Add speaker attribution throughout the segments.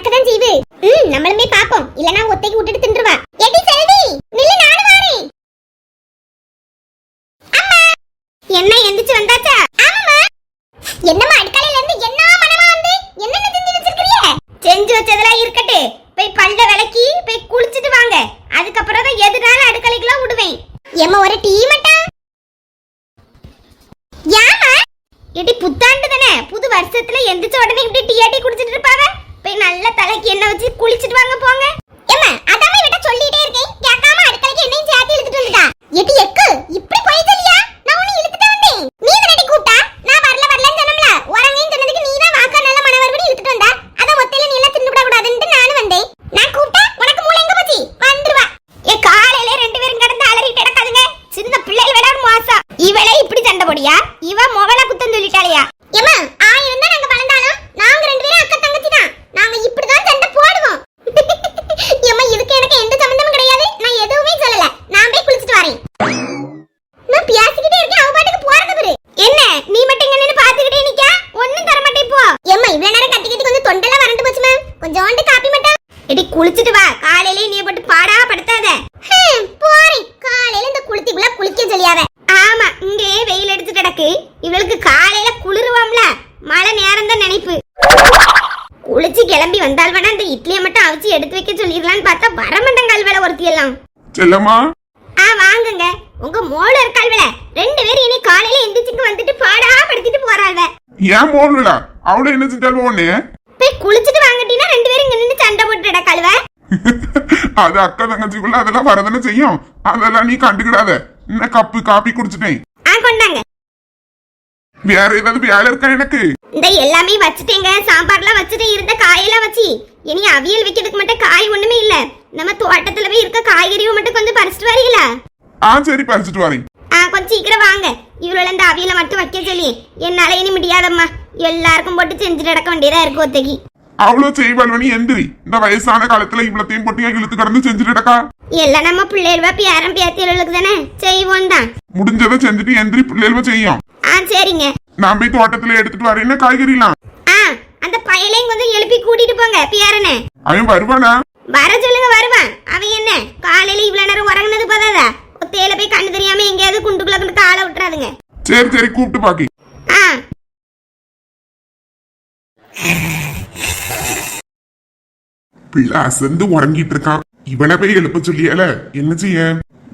Speaker 1: நடக்கதான் செய்வு ம் நம்மளுமே பாப்போம் இல்லனா ஒத்தைக்கு விட்டுட்டு தின்றுவா. எடி செல்வி நில்லு நானும் வாரேன். அம்மா என்ன எந்திச்சு வந்தாச்சா? ஆமாம்மா. என்னமா அடுக்கலையில இருந்து என்ன மனமா வந்து என்னென்ன செஞ்சு வச்சிருக்கீங்க செஞ்சு வச்சதெல்லாம் இருக்கட்டு. போய் பல்ல விளக்கி போய் குளிச்சிட்டு வாங்க. அதுக்கப்புறம் தான் எதுனால அடுக்கலைக்குலாம் விடுவேன். ஏமா ஒரு டீ மட்டும்? ஏமா எடி புத்தாண்டு தானே. புது வருஷத்துல எந்திரிச்ச உடனே இப்படி டீ ஆட்டி குடிச்சிட்டு இருப்பாவே? போய் நல்ல தலைக்கு எண்ணெய் வச்சு குளிச்சுட்டு வாங்க போங்க. ஏமா அதாம விட்ட சொல்லிட்டே இருக்கேன் கேட்காம அடுக்கலைக்கு என்னையும் சேர்த்து இழுத்துட்டு வந்துட்டா எடி எக்கு இப்படி போய் சொல்லியா நான் உன்னை இழுத்துட்டு வந்தேன் நீ தானடி கூப்பிட்டா நான் வரல வரலன்னு சொன்னோம்ல உறங்கன்னு சொன்னதுக்கு நீ தான் வாக்கா நல்ல மனவர்படி இழுத்துட்டு வந்தா அதான் ஒத்தையில நீ எல்லாம் தின்னு விட கூடாதுன்னு நானும் வந்தேன் நான் கூப்பிட்டா உனக்கு மூளை எங்க போச்சு வந்துருவா ஏ காலையில ரெண்டு பேரும் கடந்து அலறிட்டு கிடக்காதுங்க சின்ன பிள்ளைகள் விட மோசா இவளே இப்படி சண்டை போடியா இவ முகல குத்தம் சொல்லிட்டாளையா ஏமா ஆயிரம் தான் நாங்க வளர்ந்தாலும் நாங்க ரெண்டு பேரும் அக்கா தங்கச்சி தான் நாங்க இப்படிதான் சண்டை போடுவோம் ஏமா இதுக்கு எனக்கு எந்த சம்பந்தமும் கிடையாது நான் எதுவுமே சொல்லல நான் போய் குளிச்சிட்டு வரேன் நான் பேசிக்கிட்டே இருக்கேன் அவ பாட்டுக்கு போறது பாரு என்ன நீ மட்டும் இங்க நின்னு பாத்துக்கிட்டே நிக்க ஒண்ணும் தர மாட்டே போ ஏம்மா இவ்வளவு நேரம் கத்தி கத்தி கொஞ்சம் தொண்டெல்லாம் வறண்டு போச்சுமா கொஞ்சோண்டு காப்பி மட்டும். எடி குளிச்சிட்டு வா. காலையிலே நீ போட்டு பாடா படுத்தாத. போறேன் காலையில இந்த குளித்திக்குள்ள குளிக்க சொல்லியாவ ஆமா இங்கே வெயில் அடிச்சு கிடக்கு. இவளுக்கு காலையில குளிருவாம்ல. மழை நேரம் தான் நினைப்பு. குளிச்சு கிளம்பி வந்தால் வேணா இந்த இட்லியை மட்டும் அவிச்சு எடுத்து வைக்க சொல்லிடலான்னு பார்த்தா வரமாட்டேங்கால் வேலை ஒருத்தி எல்லாம்
Speaker 2: செல்லம்மா.
Speaker 1: ஆ வாங்குங்க. உங்க மோள இருக்காள்வல ரெண்டு பேரும் இனி காலையில எந்திரிச்சுக்கு வந்துட்டு பாடா படுத்திட்டு போறாள்வ
Speaker 2: ஏன் போகல அவளை என்ன செஞ்சாலும் ஒண்ணு?
Speaker 1: போய் குளிச்சிட்டு
Speaker 2: அது அக்கா தங்கச்சிக்குள்ள அதெல்லாம் வரதானே செய்யும்? அதெல்லாம் நீ கண்டுக்கிடாத. என்ன கப்பு காப்பி குடிச்சிட்டேன். வேற ஏதாவது வேலை இருக்கா எனக்கு?
Speaker 1: இந்த எல்லாமே வச்சுட்டேங்க. சாம்பார்லாம் வச்சுட்டு இருந்த காயெல்லாம் வச்சு. இனி அவியல் வைக்கிறதுக்கு மட்டும் காய் ஒண்ணுமே இல்ல. நம்ம தோட்டத்துல போய் இருக்க காய்கறியும் மட்டும் கொஞ்சம் பறிச்சிட்டு வரீங்களா?
Speaker 2: ஆ சரி பறிச்சிட்டு வரேன்.
Speaker 1: ஆ கொஞ்சம் சீக்கிரம் வாங்க. இவ்வளவு இந்த அவியலை மட்டும் வைக்க சொல்லி. என்னால இனி முடியாதம்மா. எல்லாருக்கும் போட்டு செஞ்சுட்டு நடக்க வேண்டியதா இருக்கு ஒத்தகி.
Speaker 2: அவ்வளோ செய்வாள்வனி எந்திரி. இந்த வயசான காலத்துல இவ்வளத்தையும் போட்டு ஏன் இழுத்து கடந்து செஞ்சுட்டுடக்கா
Speaker 1: எல்லாம் நம்ம பிள்ளைகளா பேரம் பேத்தியர்களுக்கு தானே? செய்வோம் தான்.
Speaker 2: முடிஞ்சதை செஞ்சுட்டு எந்திரி பிள்ளைகளும் செய்யும்.
Speaker 1: ஆ சரிங்க.
Speaker 2: நான் போய் தோட்டத்துல எடுத்துட்டு வரேன். என்ன காய்கறிலாம்?
Speaker 1: ஆ அந்த பயலையும் கொஞ்சம் எழுப்பி கூட்டிட்டு போங்க பேரனை
Speaker 2: அவன் வருவானா?
Speaker 1: வர சொல்லுங்க வருவான். அவன் என்ன? காலையில இவ்வளவு நேரம் உறங்குனது போதாதா? ஒத்தையில போய் கண்ணு தெரியாம எங்கேயாவது குண்டுக்குள்ள கொண்டு காலை விட்டுறாதுங்க.
Speaker 2: சரி சரி கூப்பிட்டு பாக்கி.
Speaker 1: ஆ.
Speaker 2: பிள்ளை அசந்து உறங்கிட்டு இருக்கான் இவனை போய் எழுப்ப சொல்லியால? என்ன செய்ய?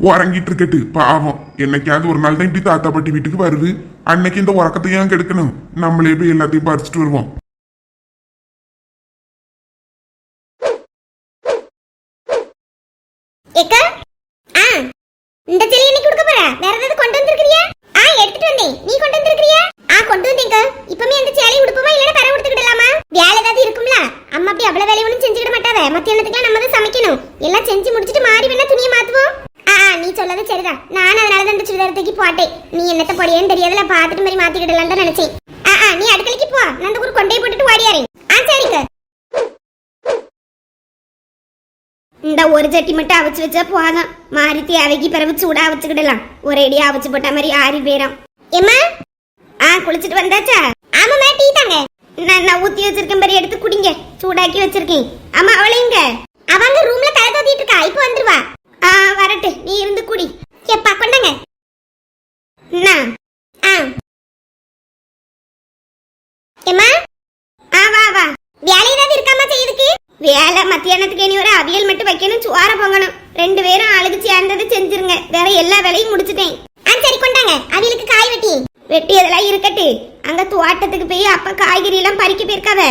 Speaker 2: உறங்கிட்டு இருக்கட்டு பாவம். என்னைக்காவது ஒரு நாள் தான் இப்படி தாத்தா பாட்டி வீட்டுக்கு வருது. அன்னைக்கு இந்த உறக்கத்தையும் கெடுக்கணும்? நம்மளே போய் எல்லாத்தையும் பறிச்சுட்டு வருவோம்
Speaker 1: ஏக்கா ஆ இந்த செடி இன்னைக்கு கொடுக்க போற வேற ஏதாவது கொண்டு வந்திருக்கிறியா ஆ எடுத்துட்டு வந்தேன் நீ கொண்டு வந்திருக்கிறியா ஆ கொண்டு வந்தேங்க இப்பமே அந்த சேலை உடுப்போமா இல்லனா பெற உடுத்துக்கிடலாமா வேலை ஏதாவது இருக்கும்ல அம்மா அப்படி அவ்வளவு வேலையை ஒன்றும் செஞ்சுக்கிட மாட்டாவ மத்தியானத்துக்குலாம் நம்ம தான் சமைக்கணும். எல்லாம் செஞ்சு முடிச்சிட்டு மாறி வேணா துணியை மாத்துவோம். ஆ நீ சொல்லது சரிதான் நான் அதனால தான் இந்த சுடிதார் தூக்கி போட்டேன். நீ என்னத்த பொடியேன்னு தெரியாதுல பார்த்துட்டு மாதிரி மாத்திக்கிடலான்னு தான் நினைச்சேன். ஆ ஆ நீ அடுக்கலைக்கு போ. நான் அந்த ஊர் கொண்டே போட்டுட்டு ஓடியாரேன் ஆ சரிங்க. இந்த ஒரு சட்டி மட்டும் அவிச்சு வச்சா போதும். மாறித்தி அவைக்கு பிறகு சூடா அவிச்சுக்கிடலாம். ஒரேடியா அவிச்சு போட்ட மாதிரி ஆறி போயிடும் ஏமா ஆ குளிச்சிட்டு வந்தாச்சா? நான் நான் ஊத்தி வச்சிருக்கேன் பாரு எடுத்து குடிங்க. சூடாக்கி வச்சிருக்கேன். ஆமா அவளைங்க அவங்க ரூம்ல தலை தோத்திட்டு இருக்கா? இப்போ வந்துருவா. ஆ வரட்டு. நீ இருந்து குடி. எப்பா கொண்டாங்க. என்ன ஆ. எம்மா ஆ வா வா. வேலை ஏதாவது இருக்காமா செய்யுதுக்கு வேலை மத்தியானத்துக்கு இனி ஒரு அவியல் மட்டும் வைக்கணும் சுவார பொங்கணும். ரெண்டு பேரும் ஆளுக்கு சேர்ந்தது செஞ்சிருங்க. வேற எல்லா வேலையும் முடிச்சிட்டேன். ஆ சரி கொண்டாங்க. அவியலுக்கு காய் வெட்டி. வெட்டி அதெல்லாம் இருக்கட்டு. அங்க தோட்டத்துக்கு போய் அப்ப காய்கறி எல்லாம் பறிக்க போயிருக்காவ.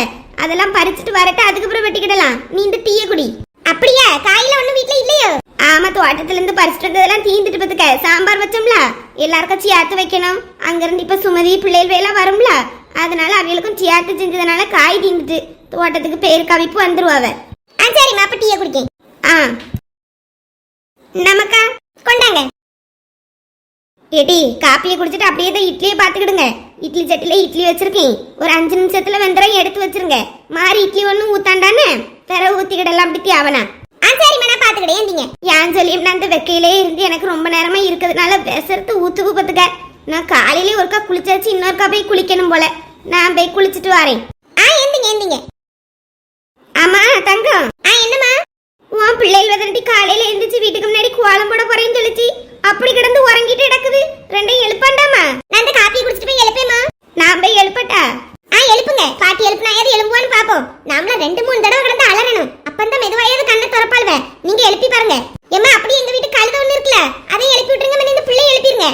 Speaker 1: அதெல்லாம் பறிச்சுட்டு வரட்டு அதுக்கப்புறம் வெட்டிக்கிடலாம். நீ இந்த டீய குடி. அப்படியா? காயில ஒண்ணும் வீட்ல இல்லையோ? ஆமா தோட்டத்துல இருந்து பறிச்சுட்டு வந்ததெல்லாம் தீந்துட்டு பத்துக்க. சாம்பார் வச்சோம்ல? எல்லாருக்கும் சேர்த்து வைக்கணும். அங்க இருந்து இப்ப சுமதி பிள்ளைகள் எல்லாம் வரும்ல? அதனால அவங்களுக்கும் சேர்த்து செஞ்சதுனால காய் தீந்துட்டு தோட்டத்துக்கு பேர் கவிப்பு வந்துருவாவ. ஆ சரிம்மா அப்ப டீய குடிக்க ஆ. நமக்கா கொண்டாங்க. ஏடி காப்பியை குடிச்சிட்டு அப்படியே தான் இட்லியை பார்த்துக்கிடுங்க. இட்லி சட்டில இட்லி வச்சிருக்கேன். ஒரு அஞ்சு நிமிஷத்துல வெந்தரம் எடுத்து வச்சிருங்க. மாறி இட்லி ஒன்றும் ஊத்தாண்டானே? பிற ஊத்திக்கிடலாம் அப்படி தேவனா ஆ சரி மேடம் பார்த்துக்கிட்டே ஏன் சொல்லியும் அந்த வெக்கையிலே இருந்து எனக்கு ரொம்ப நேரமா இருக்கிறதுனால விசரத்து ஊத்துக்கு பார்த்துக்க நான் காலையிலே ஒருக்கா குளிச்சாச்சு இன்னொருக்கா போய் குளிக்கணும் போல. நான் போய் குளிச்சுட்டு வரேன். ஆ எந்திங்க எந்திங்க ஆமா தங்கம். ஆ என்னம்மா காலையில எந்திரிச்சு வீட்டுக்கு முன்னாடி கோலம் போட போறேன்னு சொல்லிச்சு. அப்படி கிடந்து உறங்கிட்டு கிடக்குது. ரெண்டையும் எழுப்பாண்டாமா? நான் அந்த காப்பி குடிச்சிட்டு போய் எழுப்பேமா நான் போய் எழுப்பட்டா? ஆ எழுப்புங்க. பாட்டி எழுப்புனா ஏது எழும்புவான்னு பாப்போம். நாமள ரெண்டு மூணு தடவை கிடந்து அலறணும். அப்பந்தான் மெதுவாயாவது கண்ணை திறப்பாளுவ நீங்க எழுப்பி பாருங்க. ஏமா அப்படி எங்க வீட்டு கழுத ஒண்ணு இருக்குல்ல அதையும் எழுப்பி விட்டுருங்க இந்த பிள்ளை எழுப்பிருங்க.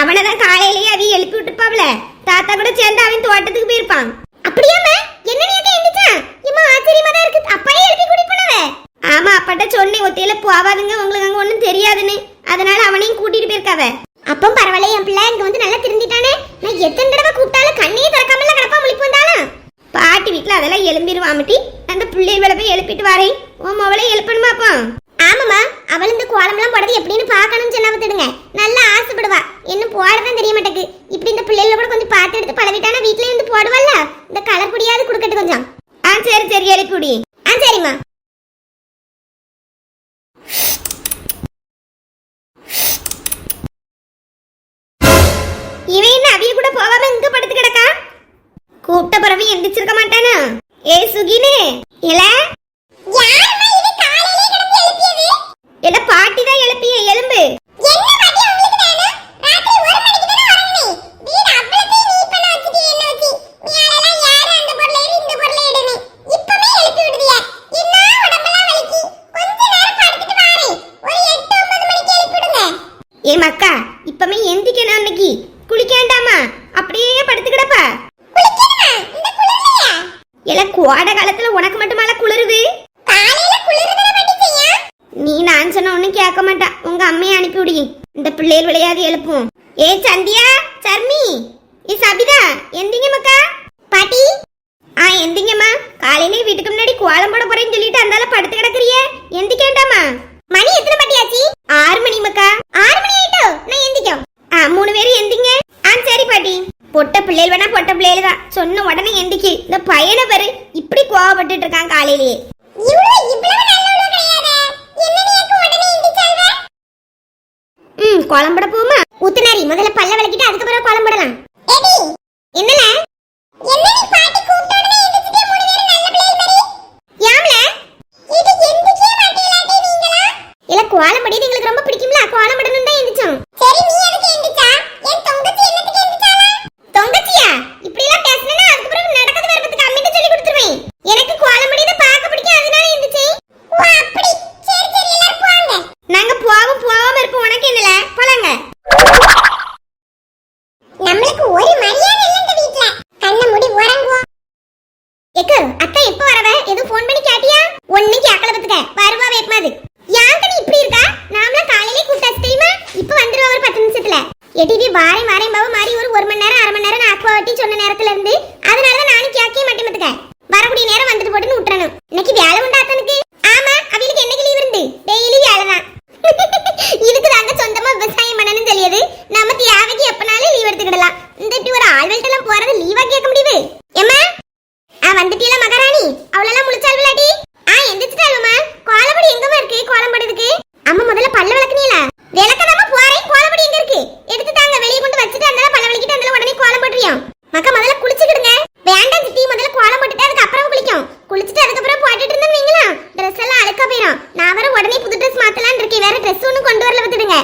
Speaker 1: அவனதான் காலையிலேயே அதையும் எழுப்பி விட்டுப்பாப்ல தாத்தா கூட சேர்ந்து அவன் தோட்டத்துக்கு போயிருப்பான். அப்படியாமா என்ன நீ எந்திரிச்சான் இம்மா ஆச்சரியமா தான் இருக்கு. அப்பாயே எழுப்பி ஆமா அப்பாட்ட சொன்னேன் ஒத்தையில போவாதுங்க. உங்களுக்கு அங்க ஒண்ணும் தெரியாதுன்னு. அதனால அவனையும் கூட்டிட்டு போயிருக்காவ. அப்போ பரவாயில்ல என் பிள்ளை. இங்க வந்து நல்லா திருந்திட்டானே. நான் எத்தனை தடவை கூப்பிட்டாலும் கண்ணையே திறக்காமல கிடப்பா முழிப்பு வந்தாலும். பாட்டி வீட்ல அதெல்லாம் எழும்பிடுவாமட்டி அந்த பிள்ளைகளை போய் எழுப்பிட்டு வரேன் உன் மவளை எழுப்பணுமா அப்போ ஆமாமா அவள் இந்த கோலம்லாம் போடுறது எப்படின்னு பார்க்கணும்னு சொன்னா பார்த்துடுங்க நல்லா ஆசைப்படுவா இன்னும் போடதான் தெரிய மாட்டேக்கு இப்படி இந்த பிள்ளைகளை கூட கொஞ்சம் பார்த்து எடுத்து பழகிட்டானா வீட்லயே இருந்து போடுவல்ல இந்த கலர் பொடியாவது கொடுக்கட்டு கொஞ்சம் ஆ சரி சரி எழுப்பிடி ஆ சரிம்மா இவன் என்ன அவிய கூட போகாம இங்க படுத்து கிடக்கா கூப்பிட்ட பிறவி எந்திரிச்சிருக்க மாட்டானா? ஏ சுகினு இல. இல்ல பாட்டி தான் எழுப்பிய எலும்பு. ஏ மக்கா இப்பமே எந்திக்கணும் அன்னைக்கு குளிக்காண்டாமா அப்படியே படுத்து கிடப்பா இல்ல கோடை காலத்துல உனக்கு மட்டுமால குளிருது நீ நான் சொன்ன ஒண்ணும் கேட்க மாட்டா உங்க அம்மையை அனுப்பி விடி இந்த பிள்ளைகள் விளையாடி எழுப்பும் ஏ சந்தியா? சர்மி? ஏ சபிதா? எந்திங்க மக்கா? பாட்டி? ஆ எந்திங்கம்மா. காலையிலே வீட்டுக்கு முன்னாடி கோலம் போட போறேன்னு சொல்லிட்டு அந்தால படுத்து கிடக்குறிய. எந்திக்கேண்டாமா மணி எத்தனை பாட்டியாச்சி? ஆறு மணி மக்கா. ஆறு மணி ஆயிட்டோ? நான் எந்திக்கும் ஆ மூணு பேரும் எந்திங்க. ஆ சரி பாட்டி. பொட்ட பிள்ளைகள் வேணா பொட்ட பிள்ளைகள் தான். சொன்ன உடனே எந்திக்கு. இந்த பையனை பேரு. இப்படி கோவப்பட்டுட்டு இருக்கான் காலையிலேயே. குழம்புட போமா? உத்துனாரி முதல்ல பல்ல விளக்கிட்டு அதுக்கப்புறம் குழம்புடலாம் என்னல யாம்ல இல்ல கோலம் படிது எங்களுக்கு ரொம்ப பிடிக்கும்ல கோலம் படணும் தான் எந்திரிச்சோம் சரி நீ எதுக்கு எந்திரிச்சா என் தொங்கச்சி என்னத்துக்கு எந்திரிச்சாளா தொங்கச்சியா இப்படி எல்லாம் பேசுனா அதுக்கு பிறகு நடக்கிறது வரதுக்கு அம்மிட்ட சொல்லி கொடுத்துருவேன் எனக்கு கோலம் படித பார்க்க பிடிக்கும் அதனால எந்திரிச்சேன் ஓ அப்படி சரி சரி எல்லாரும் போங்க நாங்க போவோம் போவாம இருப்போம் உனக்கு என்னல போலாங்க நம்மளுக்கு ஒரு மரியாதை இல்ல இந்த வீட்ல கண்ண மூடி உறங்குவோம் எக்கு அத்தா எப்ப வரவ எதுவும் ஃபோன் பண்ணி கேட்டியா ஒண்ணு கேக்கல பத்துக்க வருவா வேப்பமாது யாங்க நீ இப்படி இருக்கா நாமளா காலையிலே கூப்பிட்டாச்சு தெரியுமா இப்ப வந்துருவா ஒரு பத்து நிமிஷத்துல எடிவி வாரேன் வாரேன் பாவ மாதிரி ஒரு ஒரு மணி நேரம் அரை மணி நேரம் ஆக்குவா வட்டி சொன்ன நேரத்துல இருந்து அதனாலதான் நானும் கேட்கவே மாட்டேன் பத்துக்க வரக்கூடிய நேரம் வந்துட்டு போட்டுன்னு விட்டுறணும் இன்னைக்கு வேலை உண்டா அத்தனுக்கு ஆமா அவளுக்கு என்னைக்கு லீவ் இருந்து டெய்லி வேலை தான் இதுக்கு தாங்க சொந்தமா விவசாயம் பண்ணணும்னு தெரியாது நம்ம தேவைக்கு எப்பனாலும் லீவ் எடுத்துக்கிடலாம் இந்த இப்படி ஒரு ஆள்வெல்ட் எல்லாம் போறது லீவா கேட்க முடியுது ஏமா ஆ வந்துட்டீல மகாராணி அவளெல்லாம் முழிச்சாள் விளாடி ஆ எந்திரிச்சிட்டாளுமா கோலப்படி எங்கம்மா இருக்கு கோலம் போடுறதுக்கு அம்மா முதல்ல பல்ல விளக்குனீல விளக்கதாம போறேன் கோலப்படி எங்க இருக்கு எடுத்து தாங்க வெளிய கொண்டு வச்சுட்டு அந்த பல்ல விளக்கிட்டு அந்த உடனே கோலம் போட்டுறியோம் மக்கா முதல்ல குளிச்சுக்கிடுங்க வேண்டாம் சித்தி முதல்ல கோலம் போட்டுட்டு அதுக்கு அப்புறம் குளிக்கும் குளிச்சுட்டு அதுக்கப்புறம் போட்டுட்டு இருந்தோம் நீங்களா ட்ரெஸ் எல்லாம் அழுக்க போயிடும் நான் வர உடனே புது ட்ரெஸ் மாத்தலாம்னு இருக்கேன் வேற ட்ரெஸ் ஒன்றும் கொண்டு வரல விட்டுடுங்க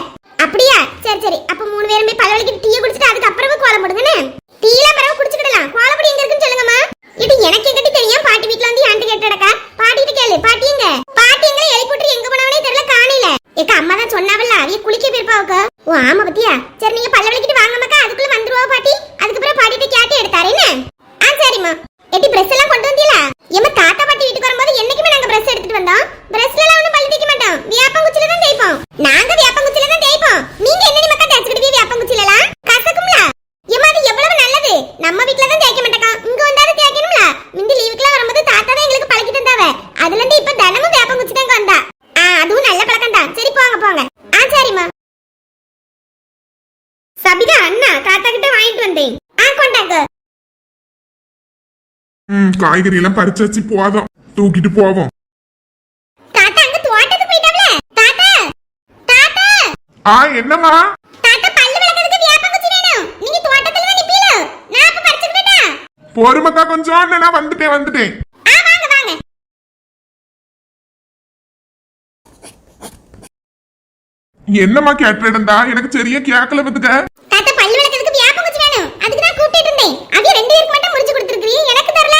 Speaker 1: அப்படியா சரி சரி அப்ப மூணு பேரும் போய் பல்ல விளக்கிட்டு டீயை குடிச்சிட்டு அதுக்கு அப்புறமா கோலம் போடுங்கன்னு டீலாம் பிறகு குடிச்சுக்கிடலாம் கோலப்படி எங்க இருக்குன்னு சொல்லுங்கம்மா இது எனக்கு எங்கிட்ட தெரியும் பாட்டி வீட்ல வந்து ஏன்ட்டு கேட்டடக்கா பாட்டிட்டு கேளு பாட்டி எங்க பாட்டி எங்க எழுப்பிட்டு எங்க போனவனே தெரியல காணையில ஏக்க அம்மா தான் சொன்னாவல்ல அவிய குளிக்க போயிருப்பாவுக்கு ஓ ஆமா பத்தியா சரி நீங்க பல்ல விளக்கிட்டு வாங்க மக்கா அதுக்குள்ள வந்துருவா பாட்டி அதுக்கப்புறம் பாட்டிட்டு கேட்டு எடுத்தாரு என்ன ஆ சரிம்மா எட்டி பிரஷ் எல்லாம் கொண்டு வந்தீங்களா எம்ம தாத்தா பாட்டி வீட்டுக்கு வரும்போது என்னைக்குமே நாங்க பிரஷ் எடுத்துட்டு வந்தோம். பிரஷ்ல எல்லாம் ஒண்ணும் பல்லு தேய்க்க மாட்டோம். வேப்பங்குச்சில தான் தேய்ப்போம். நாங்க வேப்பங்குச்சில தான் தேய்ப்போம். நீங்க என்னடி மக்கா தேய்ச்சிட்டு வேப்பங்குச்சில எல்லாம் கசக்கும்ல? ஏமா அது எவ்வளவு நல்லது? நம்ம வீட்ல தான் தேய்க்க மாட்டோம். இங்க வந்தாது தேய்க்கணும்ல? முந்தி லீவுக்குலாம் வரும்போது தாத்தா தான் எங்களுக்கு பழக்கி தந்தாவ அதுல இருந்து இப்ப தினமும் வேப்பங்குச்சி தான் வந்தா. ஆ அதுவும் நல்ல பழக்கம் தான் சரி போங்க போங்க. ஆ சரிம்மா. சபிதா அண்ணா தாத்தா கிட்ட வாங்கிட்டு வந்தேன். ஆ கொண்டாங்க.
Speaker 2: ம் காய்கறி எல்லாம் பறிச்சு வச்சு போதும். தூக்கிட்டு போவோம்
Speaker 1: தாத்தா அங்க தோட்டத்துக்கு போயிட்டாவல தாத்தா தாத்தா
Speaker 2: ஆ என்னம்மா
Speaker 1: தாத்தா பல்லு விளக்குறதுக்கு வேப்பங்குச்சி வேணும் நீங்க தோட்டத்துல தான் நிப்பீல நான் அப்ப பறிச்சுக்கிட்டா
Speaker 2: பொறுமக்கா கொஞ்சம் நான் வந்துட்டேன் வந்துட்டேன்.
Speaker 1: ஆ
Speaker 2: என்னம்மா கேட்டுடா எனக்கு சரியா கேட்கல பத்துக்க
Speaker 1: தாத்தா பல்லு விளக்கிறதுக்கு வியாபம் குச்சி வேணும். அதுக்கு தான் கூப்பிட்டு இருந்தேன். அது ரெண்டு பேருக்கு மட்டும் முடிச்சு கொடுத்துருக்கீங்க எனக்கு தரல.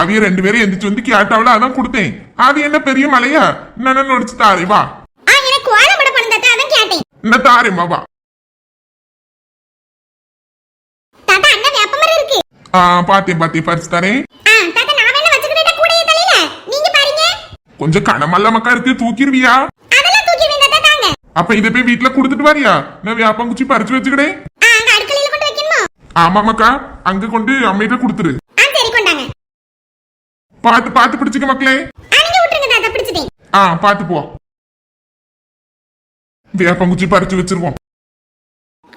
Speaker 2: அவிய ரெண்டு பேரும் எந்திரிச்சு வந்து கேட்டாவில அதான் கொடுத்தேன். அது என்ன பெரிய மலையா? நான் நடிச்சு தாரே வா
Speaker 1: ஆ எனக்கு கோலம் போட பணம் தாத்தா
Speaker 2: என்ன தாரேம்மா வா
Speaker 1: தாத்தா அண்ணா வேப்ப மரம் இருக்கு.
Speaker 2: ஆ பாத்தேன் பாத்தேன் பறிச்சு தரேன்.
Speaker 1: ஆ தாத்தா நான் வேணா வச்சுக்கிட்டே கூடைய தலையில நீங்க பாருங்க.
Speaker 2: கொஞ்சம் கனமல்ல மக்கா இருக்கு தூக்கிருவியா
Speaker 1: அதெல்லாம் தூக்கிடுவேன் தாத்தா தாங்க.
Speaker 2: அப்ப இதை போய் வீட்டுல கொடுத்துட்டு வரியா? நான் வியாபங்குச்சி பறிச்சு வச்சுக்கிடேன்
Speaker 1: ஆ அங்க அடுக்கலையில கொண்டு வைக்கணுமோ?
Speaker 2: ஆமா மக்கா. அங்க கொண்டு அம்மையிட்ட கொடுத்துரு.
Speaker 1: ஆ சரி கொண்டாங்க.
Speaker 2: பார்த்து பார்த்து பிடிச்சுக்க மக்களே.
Speaker 1: ஆ நீங்க விட்டுருங்க தாத்தா பிடிச்சிட்டேன்.
Speaker 2: ஆ பார்த்து போ. வேப்பங்குச்சி பறிச்சு வச்சிருவோம்.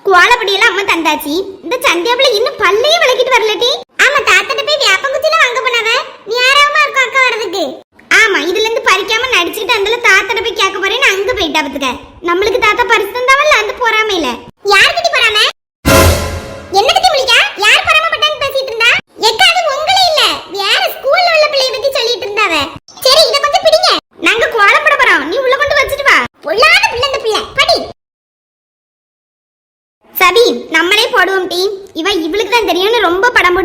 Speaker 1: கோலப்படியெல்லாம் அம்மா தந்தாச்சி. இந்த சந்தியாப்புல இன்னும் பல்லையும் விளக்கிட்டு வரலட்டி ஆமா தாத்தாட்ட போய் வேப்பங்குச்சியில வாங்க போனவ. நீ யாராவமா இருக்கும் அக்கா வர்றதுக்கு. ஆமா இதுல இருந்து பறிக்காம நடிச்சுக்கிட்டு அந்த தாத்தாட்ட போய் கேட்க போறேன்னு அங்க போயிட்டா பத்துக்க. நம்மளுக்கு தாத்தா பரிசு தந்தாவல்ல அந்த பொறாமையில. யார்கிட்ட பொறாம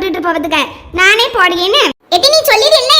Speaker 1: போட்டுட்டு போவதுக்க நானே போடுவேன்னு எட்டி நீ சொல்லிடு இல்ல?